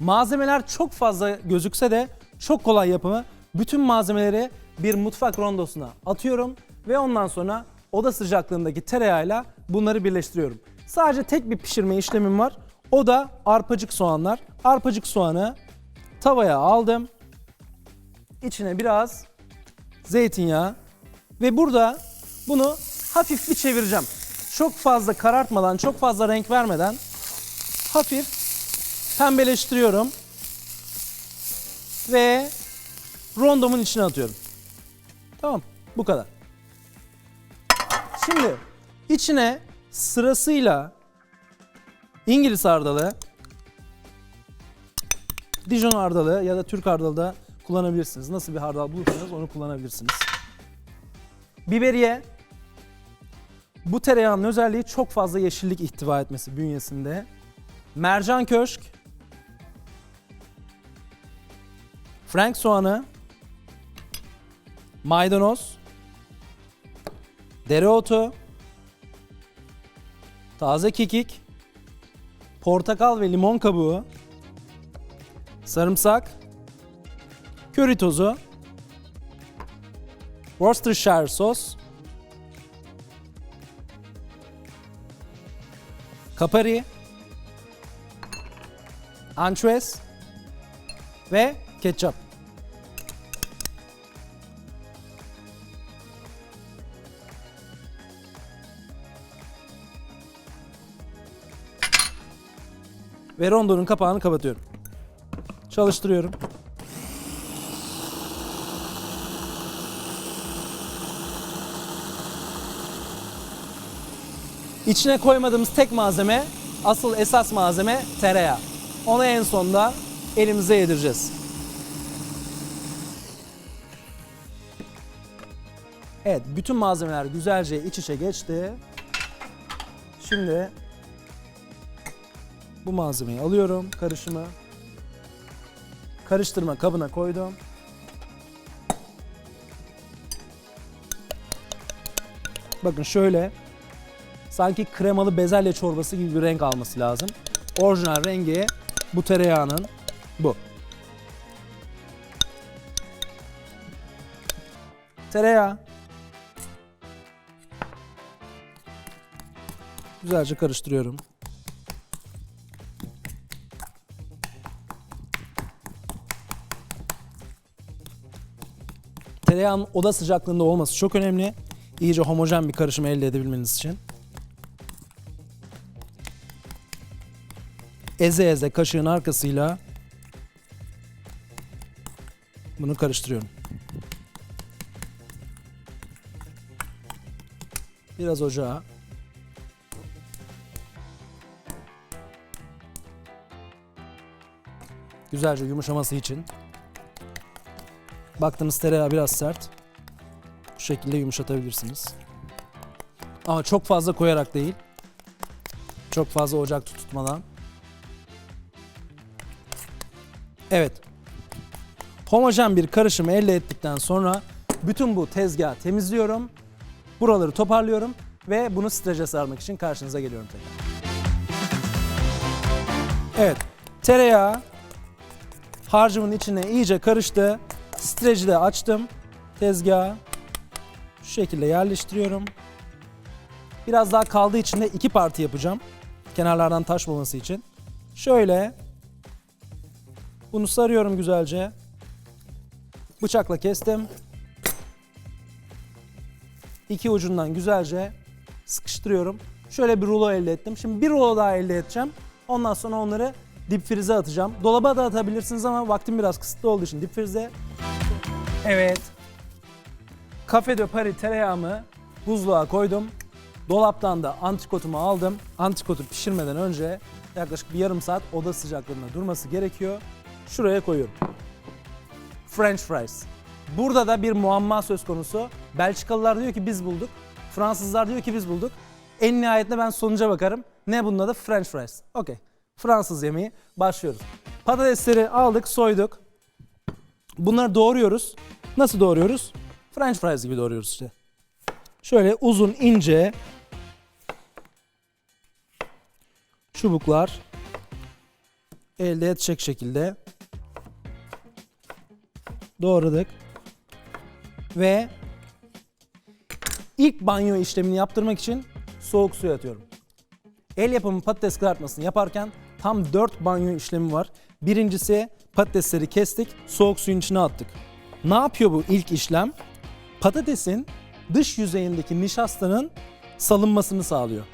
Malzemeler çok fazla gözükse de çok kolay yapımı. Bütün malzemeleri bir mutfak rondosuna atıyorum ve ondan sonra oda sıcaklığındaki tereyağıyla bunları birleştiriyorum. Sadece tek bir pişirme işlemim var. O da arpacık soğanlar. Arpacık soğanı tavaya aldım. İçine biraz zeytinyağı ve burada bunu hafif bir çevireceğim. Çok fazla karartmadan, çok fazla renk vermeden hafif pembeleştiriyorum ve rondomun içine atıyorum. Tamam, bu kadar. Şimdi içine sırasıyla İngiliz hardalı, Dijon hardalı ya da Türk hardalı da kullanabilirsiniz. Nasıl bir hardal bulursanız onu kullanabilirsiniz. Biberiye. Bu tereyağının özelliği çok fazla yeşillik ihtiva etmesi bünyesinde. Mercan köşk. Frank soğanı. Maydanoz. Dereotu. Taze kekik. Portakal ve limon kabuğu. Sarımsak. Köri tozu. Worcestershire sos. Kapari. Ançuez. Ve ketçap. Ve rondonun kapağını kapatıyorum. Çalıştırıyorum. İçine koymadığımız tek malzeme, asıl esas malzeme tereyağı. Onu en sonda elimize yedireceğiz. Evet, bütün malzemeler güzelce iç içe geçti. Şimdi bu malzemeyi alıyorum, karışımı. Karıştırma kabına koydum. Bakın şöyle sanki kremalı bezelye çorbası gibi bir renk alması lazım. Orijinal rengi bu tereyağının bu. Tereyağı. Güzelce karıştırıyorum. Tereyağının oda sıcaklığında olması çok önemli. İyice homojen bir karışım elde edebilmeniz için. Eze eze kaşığın arkasıyla bunu karıştırıyorum. Biraz ocağa. Güzelce yumuşaması için. Baktınız tereyağı biraz sert. Bu şekilde yumuşatabilirsiniz. Ama çok fazla koyarak değil. Çok fazla ocak tutmadan. Evet. Homojen bir karışımı elde ettikten sonra bütün bu tezgahı temizliyorum. Buraları toparlıyorum ve bunu strece sarmak için karşınıza geliyorum tekrar. Evet. Tereyağı harcımın içine iyice karıştı. Streci de açtım. Tezgaha şu şekilde yerleştiriyorum. Biraz daha kaldığı için de iki parti yapacağım. Kenarlardan taşmaması için. Şöyle bunu sarıyorum güzelce. Bıçakla kestim. İki ucundan güzelce sıkıştırıyorum. Şöyle bir rulo elde ettim. Şimdi bir rulo daha elde edeceğim. Ondan sonra onları dip frize atacağım. Dolaba da atabilirsiniz ama vaktim biraz kısıtlı olduğu için dip frize. Evet. Cafe de Paris tereyağımı buzluğa koydum. Dolaptan da antrikotumu aldım. Antrikotu pişirmeden önce yaklaşık bir yarım saat oda sıcaklığında durması gerekiyor. Şuraya koyuyorum. French fries. Burada da bir muamma söz konusu. Belçikalılar diyor ki biz bulduk. Fransızlar diyor ki biz bulduk. En nihayetinde ben sonuca bakarım. Ne bunun adı? French fries. Okey. Fransız yemeği. Başlıyoruz. Patatesleri aldık, soyduk. Bunları doğruyoruz. Nasıl doğruyoruz? French fries gibi doğruyoruz işte. Şöyle uzun, ince çubuklar elde edecek şekilde doğradık. Ve ilk banyo işlemini yaptırmak için soğuk suya atıyorum. El yapımı patates kızartmasını yaparken tam 4 banyo işlemi var. Birincisi patatesleri kestik, soğuk suyun içine attık. Ne yapıyor bu ilk işlem? Patatesin dış yüzeyindeki nişastanın salınmasını sağlıyor.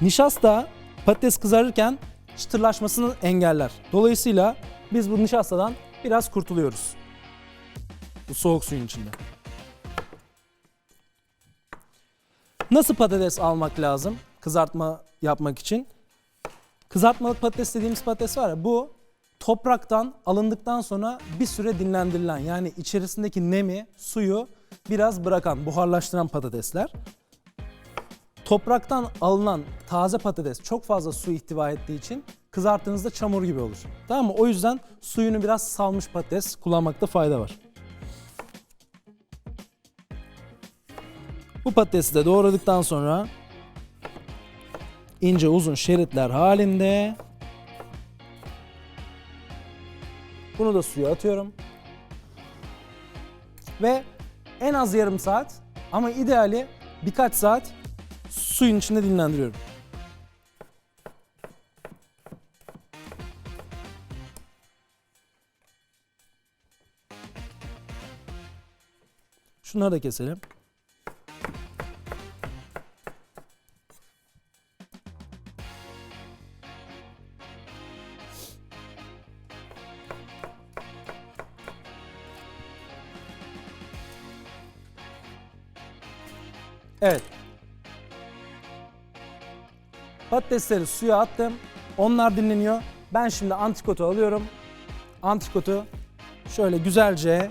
Nişasta patates kızarırken çıtırlaşmasını engeller. Dolayısıyla biz bu nişastadan biraz kurtuluyoruz. Bu soğuk suyun içinde. Nasıl patates almak lazım kızartma yapmak için? Kızartmalık patates dediğimiz patates var ya bu topraktan alındıktan sonra bir süre dinlendirilen yani içerisindeki nemi, suyu biraz bırakan, buharlaştıran patatesler. Topraktan alınan taze patates çok fazla su ihtiva ettiği için kızarttığınızda çamur gibi olur. Tamam mı? O yüzden suyunu biraz salmış patates kullanmakta fayda var. Bu patatesi de doğradıktan sonra ince uzun şeritler halinde bunu da suya atıyorum. Ve en az yarım saat ama ideali birkaç saat suyun içinde dinlendiriyorum. Şunları da keselim. Patatesleri suya attım. Onlar dinleniyor. Ben şimdi antrikotu alıyorum. Antrikotu şöyle güzelce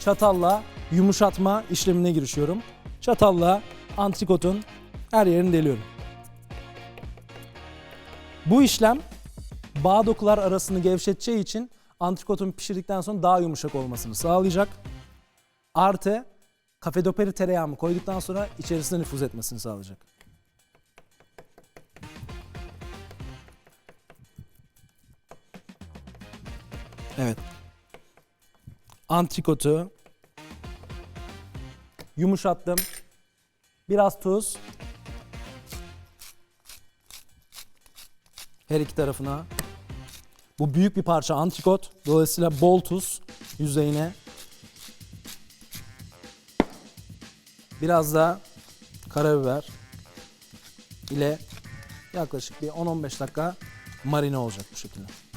çatalla yumuşatma işlemine girişiyorum. Çatalla antrikotun her yerini deliyorum. Bu işlem bağ dokular arasını gevşeteceği için antrikotun pişirdikten sonra daha yumuşak olmasını sağlayacak. Artı kafedoperi tereyağımı koyduktan sonra içerisine nüfuz etmesini sağlayacak. Evet. Antrikotu yumuşattım. Biraz tuz. Her iki tarafına. Bu büyük bir parça antrikot. Dolayısıyla bol tuz yüzeyine. Biraz da karabiber ile yaklaşık bir 10-15 dakika marine olacak bu şekilde.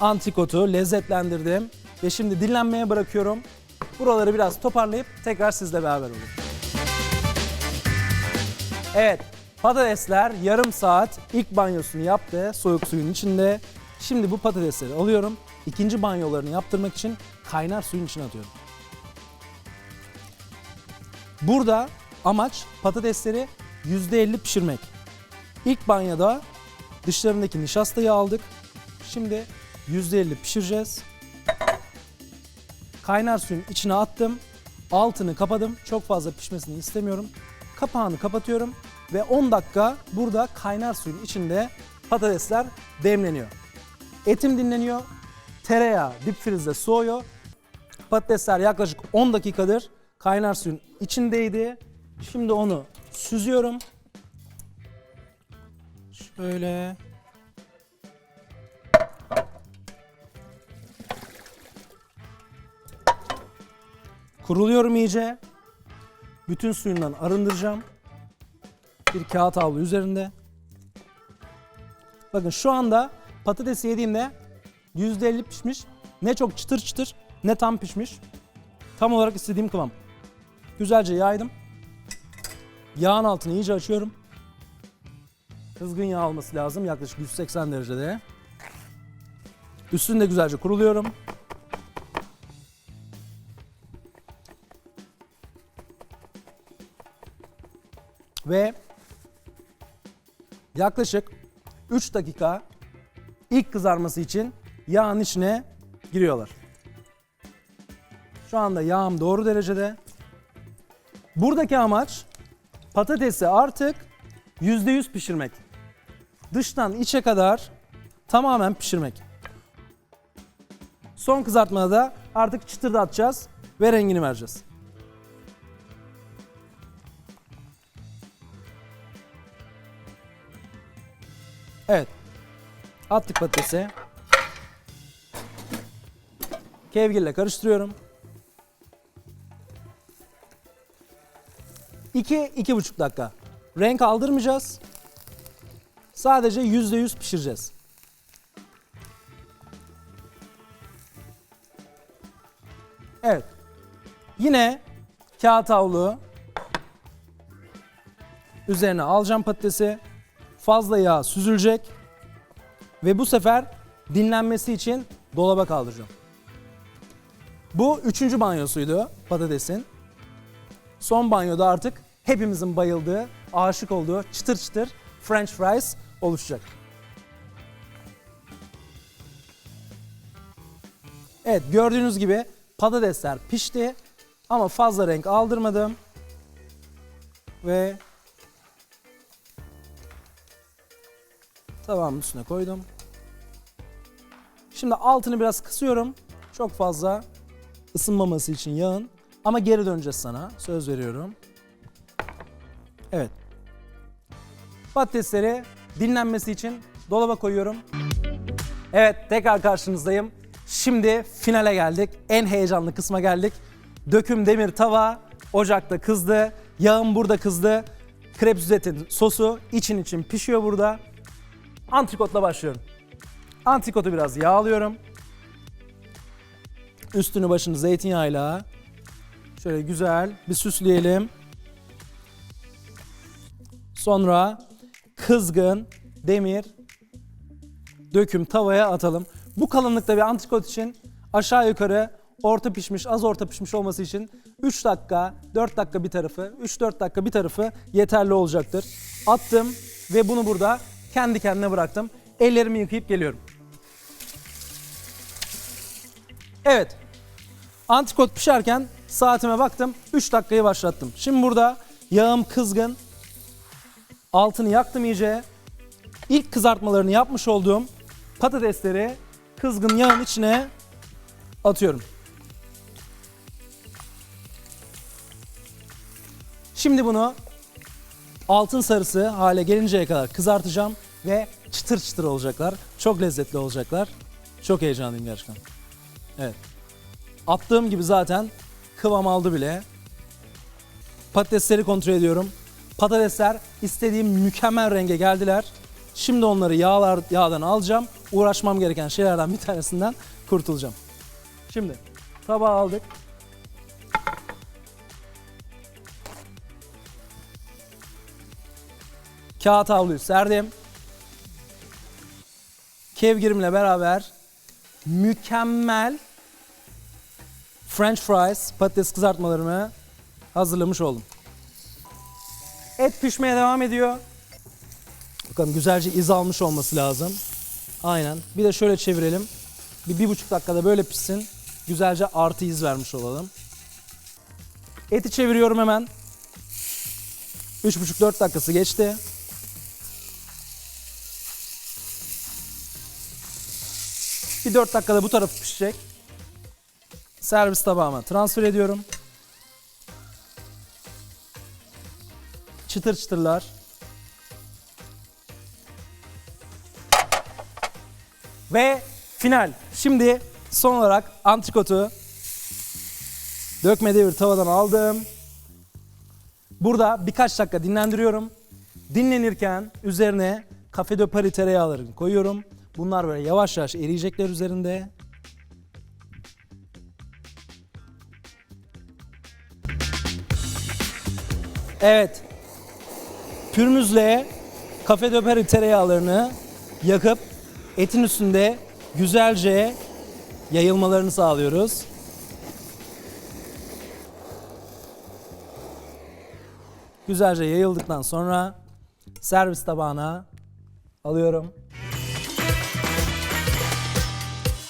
Antikotu lezzetlendirdim ve şimdi dinlenmeye bırakıyorum. Buraları biraz toparlayıp tekrar sizle beraber olayım. Evet, patatesler yarım saat ilk banyosunu yaptı soğuk suyun içinde. Şimdi bu patatesleri alıyorum. İkinci banyolarını yaptırmak için kaynar suyun içine atıyorum. Burada amaç patatesleri %50 pişirmek. İlk banyoda dışlarındaki nişastayı aldık. Şimdi %50 pişireceğiz. Kaynar suyun içine attım. Altını kapadım. Çok fazla pişmesini istemiyorum. Kapağını kapatıyorum ve 10 dakika burada kaynar suyun içinde patatesler demleniyor. Etim dinleniyor. Tereyağı dip frizde soğuyor. Patatesler yaklaşık 10 dakikadır kaynar suyun içindeydi. Şimdi onu süzüyorum. Şöyle. Kuruluyorum iyice. Bütün suyundan arındıracağım. Bir kağıt havlu üzerinde. Bakın şu anda patatesi yediğimde %50 pişmiş. Ne çok çıtır çıtır ne tam pişmiş. Tam olarak istediğim kıvam. Güzelce yaydım. Yağın altını iyice açıyorum. Kızgın yağ olması lazım yaklaşık 180 derecede. Üstünde güzelce kuruluyorum. Ve yaklaşık 3 dakika ilk kızarması için yağın içine giriyorlar. Şu anda yağım doğru derecede. Buradaki amaç patatesi artık %100 pişirmek. Dıştan içe kadar tamamen pişirmek. Son kızartmada da artık çıtırdatacağız ve rengini vereceğiz. Evet. Attık patatesi. Kevgirle karıştırıyorum. 2 iki, buçuk dakika. Renk aldırmayacağız. Sadece %100 pişireceğiz. Evet. Yine kağıt havlu üzerine alacağım patatesi. Fazla yağ süzülecek. Ve bu sefer dinlenmesi için dolaba kaldıracağım. Bu üçüncü banyosuydu patatesin. Son banyoda artık hepimizin bayıldığı, aşık olduğu çıtır çıtır french fries oluşacak. Evet gördüğünüz gibi patatesler pişti ama fazla renk aldırmadım. Ve tabağımın üstüne koydum. Şimdi altını biraz kısıyorum. Çok fazla ısınmaması için yağın. Ama geri döneceğiz sana. Söz veriyorum. Evet. Patatesleri dinlenmesi için dolaba koyuyorum. Evet tekrar karşınızdayım. Şimdi finale geldik. En heyecanlı kısma geldik. Döküm demir tava ocakta kızdı. Yağım burada kızdı. Krep sosu için için pişiyor burada. Antrikotla başlıyorum. Antrikotu biraz yağlıyorum. Üstünü başını zeytinyağıyla şöyle güzel bir süsleyelim. Sonra kızgın demir döküm tavaya atalım. Bu kalınlıkta bir antrikot için aşağı yukarı orta pişmiş, az orta pişmiş olması için 3 dakika, 4 dakika bir tarafı, 3-4 dakika bir tarafı yeterli olacaktır. Attım ve bunu burada kendi kendine bıraktım. Ellerimi yıkayıp geliyorum. Evet. Antrikot pişerken saatime baktım. 3 dakikayı başlattım. Şimdi burada yağım kızgın. Altını yaktım iyice. İlk kızartmalarını yapmış olduğum patatesleri kızgın yağın içine atıyorum. Şimdi bunu altın sarısı hale gelinceye kadar kızartacağım ve çıtır çıtır olacaklar. Çok lezzetli olacaklar. Çok heyecanlıyım gerçekten. Evet. Attığım gibi zaten kıvam aldı bile. Patatesleri kontrol ediyorum. Patatesler istediğim mükemmel renge geldiler. Şimdi onları yağlar, yağdan alacağım. Uğraşmam gereken şeylerden bir tanesinden kurtulacağım. Şimdi tabağı aldık. Kağıt havluyu serdim. Kevgirimle beraber mükemmel French fries, patates kızartmalarımı hazırlamış oldum. Et pişmeye devam ediyor. Bakalım güzelce iz almış olması lazım. Aynen. Bir de şöyle çevirelim. Bir, bir buçuk dakikada böyle pişsin. Güzelce artı iz vermiş olalım. Eti çeviriyorum hemen. Üç buçuk dört dakikası geçti. Bir 4 dakikada bu tarafı pişecek. Servis tabağıma transfer ediyorum. Çıtır çıtırlar. Ve final. Şimdi son olarak antrikotu dökme devir tavadan aldım. Burada birkaç dakika dinlendiriyorum. Dinlenirken üzerine Cafe de Paris tereyağlarını koyuyorum. Bunlar böyle yavaş yavaş eriyecekler üzerinde. Evet. Pürmüzle Cafe de Paris tereyağlarını yakıp etin üstünde güzelce yayılmalarını sağlıyoruz. Güzelce yayıldıktan sonra servis tabağına alıyorum.